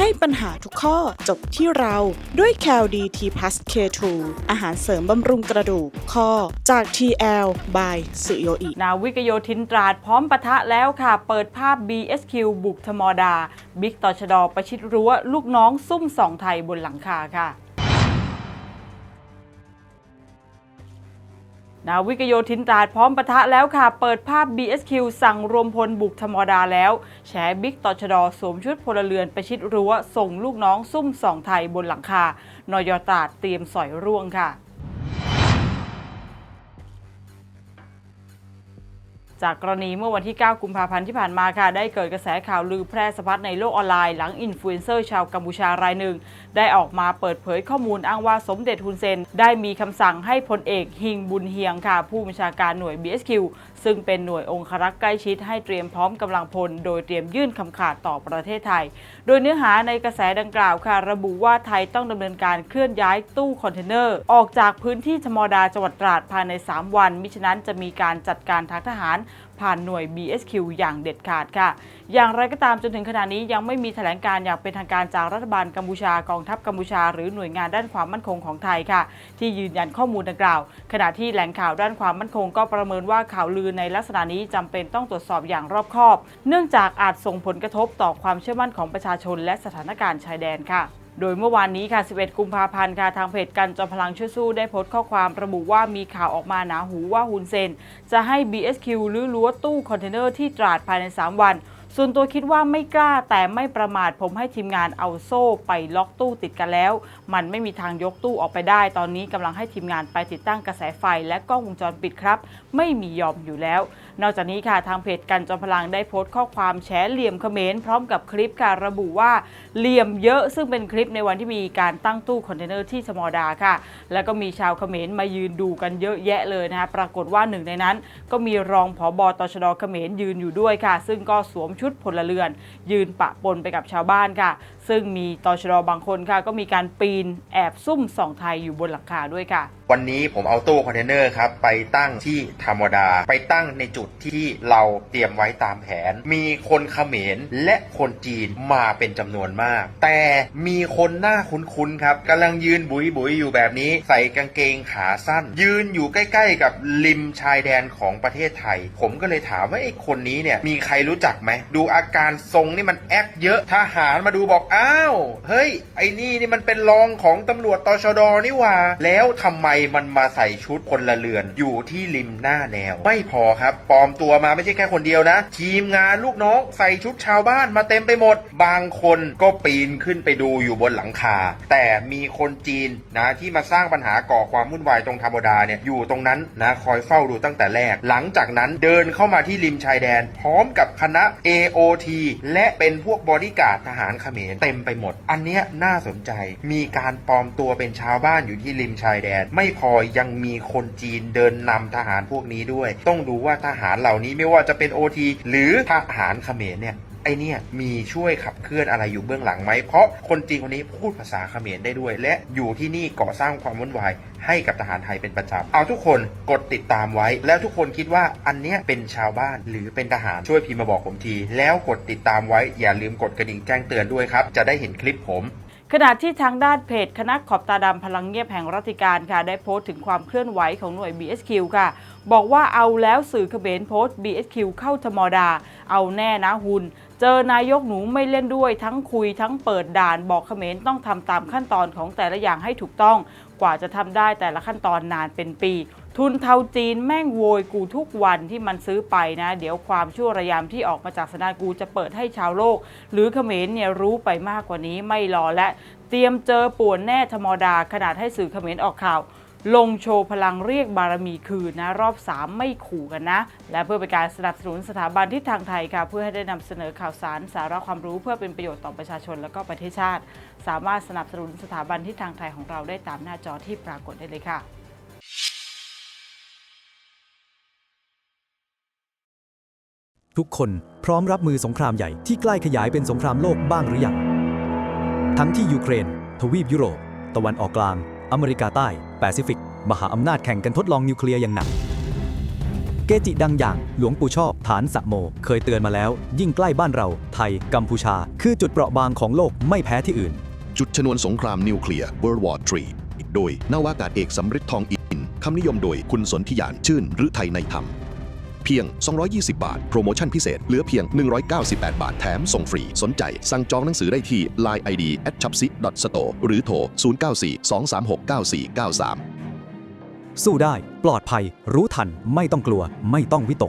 ให้ปัญหาทุกข้อจบที่เราด้วย c a l d t p l u s K2 อาหารเสริมบำรุงกระดูกข้อจาก TL by สุโยอินาวิกโยธินตราดพร้อมปะทะแล้วค่ะ เปิดภาพ BSQ บุกธมดา บิ๊กต่อชดอประชิดรั้ว ลูกน้องซุ่มสองไทยบนหลังคาค่ะ นาวิกโยธินตราดพร้อมปะทะแล้วค่ะ เปิดภาพ BSQ สั่งรวมพลบุกธรรมดาแล้ว แฉบิ๊กต่อชดอสวมชุดพลเรือนประชิดรั้วส่งลูกน้องซุ่มสองไทยบนหลังคานอยตราดเตรียมสอยร่วงค่ะ จากกรณีเมื่อวันที่ 9 กุมภาพันธ์ที่ผ่านมาค่ะ ได้เกิดกระแสข่าวลือแพร่สะพัดในโลกออนไลน์หลังอินฟลูเอนเซอร์ชาวกัมพูชารายหนึ่ง ได้ออกมาเปิดเผยข้อมูลอ้างว่าสมเด็จฮุนเซน ได้มีคำสั่งให้พลเอกฮิงบุญเฮียงค่ะ ผู้บัญชาการหน่วย BSQ ซึ่งเป็นหน่วยองครักษ์ใกล้ชิดให้เตรียมพร้อมกำลังพล โดยเตรียมยื่นคำขาดต่อประเทศไทย โดยเนื้อหาในกระแสดังกล่าวค่ะ ระบุว่าไทยต้องดำเนินการเคลื่อนย้ายตู้คอนเทนเนอร์ ออกจากพื้นที่ชมอดาจังหวัดตราดภายใน 3 วัน มิฉะนั้นจะมีการจัดการทางทหารผ่านหน่วย BSQ อย่างเด็ดขาดค่ะ อย่างไรก็ตามจนถึงขณะนี้ยังไม่มีแถลงการอย่างเป็นทางการจากรัฐบาลกัมพูชากองทัพกัมพูชา หรือหน่วยงานด้านความมั่นคงของไทยค่ะ ที่ยืนยันข้อมูลดังกล่าว ขณะที่แหล่งข่าวด้านความมั่นคงก็ประเมินว่าข่าวลือในลักษณะนี้จำเป็นต้องตรวจสอบอย่างรอบคอบ เนื่องจากอาจส่งผลกระทบต่อความเชื่อมั่นของประชาชน และสถานการณ์ชายแดนค่ะโดยเมื่อวานนี้ค่ะ 11 กุมภาพันธ์ค่ะ ทางเพจกันจอมพลังช่วยสู้ได้โพสต์ข้อความระบุว่ามีข่าวออกมาหนาหูว่าฮุนเซน จะให้ BSQ รือรั้วตู้คอนเทนเนอร์ที่ตราดภายใน 3 วัน ส่วนตัวคิดว่าไม่กล้าแต่ไม่ประมาทผมให้ทีมงานเอาโซ่ไปล็อกตู้ติดกันแล้ว มันไม่มีทางยกตู้ออกไปได้ ตอนนี้กำลังให้ทีมงานไปติดตั้งกระแสไฟและกล้องวงจรปิดครับ ไม่มียอมอยู่แล้ว นอกจากนี้ค่ะทางเพจกันจอมพลังได้โพสต์ข้อความแฉเหลี่ยมเขมรพร้อมกับคลิปค่ะระบุว่าเหลี่ยมเยอะซึ่งเป็นคลิปในวันที่มีการตั้งตู้คอนเทนเนอร์ที่สมอดาค่ะ แล้วก็มีชาวเขมรมายืนดูกันเยอะแยะเลยนะคะปรากฏว่าหนึ่งในนั้น ก็มีรองผอบอตชดเขมรยืนอยู่ด้วยค่ะ ซึ่งก็สวมชุดพลเรือน ยืนปะปนไปกับชาวบ้านค่ะ ซึ่งมีตชดบางคนค่ะ ก็มีการปีนแอบซุ่มส่องไทยอยู่บนหลังคาด้วยค่ะ วันนี้ผมเอาตู้คอนเทนเนอร์ครับไปตั้งที่ธรรมดา ไปตั้งในจุดที่เราเตรียมไว้ตามแผน มีคนเขมรและคนจีนมาเป็นจำนวนมาก แต่มีคนหน้าคุ้นๆครับกำลังยืนบุยบุยๆอยู่แบบนี้ ใส่กางเกงขาสั้น ยืนอยู่ใกล้ ๆ กับริมชายแดนของประเทศไทย ผมก็เลยถามว่าไอ้คนนี้เนี่ยมีใครรู้จักไหมดูอาการทรงนี่มันแอคเยอะทหารมาดูบอกอ้าวเฮ้ยไอ้นี่นี่มันเป็นรองของตำรวจตชดนี่ว่า แล้วทำไมมันมาใส่ชุดพลเรือนอยู่ที่ริมหน้าแนว ไม่พอครับปอมตัวมาไม่ใช่แค่คนเดียวนะ ทีมงานลูกน้องใส่ชุดชาวบ้านมาเต็มไปหมด บางคนก็ปีนขึ้นไปดูอยู่บนหลังคา แต่มีคนจีนนะที่มาสร้างปัญหาก่อความวุ่นวายตรงธรรมดาเนี่ยอยู่ตรงนั้นนะคอยเฝ้าดูตั้งแต่แรก หลังจากนั้นเดินเข้ามาที่ริมชายแดน พร้อมกับคณะ AOT และเป็นพวกบอดี้การ์ดทหารเขมรเต็มไปหมด อันเนี้ยน่าสนใจมีการปลอมตัวเป็นชาวบ้านอยู่ที่ริมชายแดน ไม่พอยังมีคนจีนเดินนำทหารพวกนี้ด้วย ต้องดูว่าทหารารเหล่านี้ไม่ว่าจะเป็น OT หรือทหารเขมรเนี่ยไอเนี่ยมีช่วยขับเคลื่อนอะไรอยู่เบื้องหลังไหม เพราะคนจีนคนนี้พูดภาษาเขมรได้ด้วย และอยู่ที่นี่ก่อสร้างความวุ่นวายให้กับทหารไทยเป็นประจำ เอาทุกคนกดติดตามไว้ แล้วทุกคนคิดว่าอันเนี้ยเป็นชาวบ้านหรือเป็นทหารช่วยพิมพ์มาบอกผมที แล้วกดติดตามไว้อย่าลืมกดกระดิ่งแจ้งเตือนด้วยครับ จะได้เห็นคลิปผม ขณะที่ทางด้านเพจคณะขอบตาดำพลังเงียบแห่งรัฐการค่ะ ได้โพสต์ถึงความเคลื่อนไหวของหน่วย BSQ ค่ะ บอกว่าเอาแล้วสื่อเขมรโพสต์ BSQ เข้าธมดา เอาแน่นะหุนเจอนายกหนูไม่เล่นด้วยทั้งคุยทั้งเปิดด่านบอกเขมรต้องทำตามขั้นตอนของแต่ละอย่างให้ถูกต้อง กว่าจะทำได้แต่ละขั้นตอนนานเป็นปี ทุนเทาจีนแม่งโวยกูทุกวันที่มันซื้อไปนะ เดี๋ยวความชั่วระยำที่ออกมาจากสนากูจะเปิดให้ชาวโลก หรือเขมรเนี่ยรู้ไปมากกว่านี้ไม่รอและเตรียมเจอป่วนแน่ธรรมดาขนาดให้สื่อเขมรออกข่าว ลงโชว์พลังเรียกบารมีคืนนะ รอบ 3 ไม่ขู่กันนะ และเพื่อเป็นการสนับสนุนสถาบันที่ทางไทยค่ะ เพื่อให้ได้นำเสนอข่าวสารสาระความรู้เพื่อเป็นประโยชน์ต่อประชาชนและก็ประเทศชาติ สามารถสนับสนุนสถาบันที่ทางไทยของเราได้ตามหน้าจอที่ปรากฏได้เลยค่ะ ทุกคนพร้อมรับมือสงครามใหญ่ที่ใกล้ขยายเป็นสงครามโลกบ้างหรือยัง ทั้งที่ยูเครน ทวีปยุโรป ตะวันออกกลาง อเมริกาใต้ แปซิฟิก มหาอำนาจแข่งกันทดลองนิวเคลียร์อย่างหนัก เกจิดังอย่างหลวงปู่ชอบฐานสะโม เคยเตือนมาแล้ว ยิ่งใกล้บ้านเรา ไทย กัมพูชา คือจุดเปราะบางของโลกไม่แพ้ที่อื่น จุดชนวนสงครามนิวเคลียร์ World War III โดยนาวากาศเอกสำริดทองอินคำนิยมโดยคุณสนธิยานชื่นหรือไทยในธรรม เพียง 220 บาท โปรโมชั่นพิเศษเหลือเพียง 198 บาท แถมส่งฟรี สนใจ สั่งจองหนังสือได้ที่ Line ID at c h a p s i store หรือโทร 0942369493 สู้ได้ ปลอดภัย รู้ทัน ไม่ต้องกลัว ไม่ต้องวิตก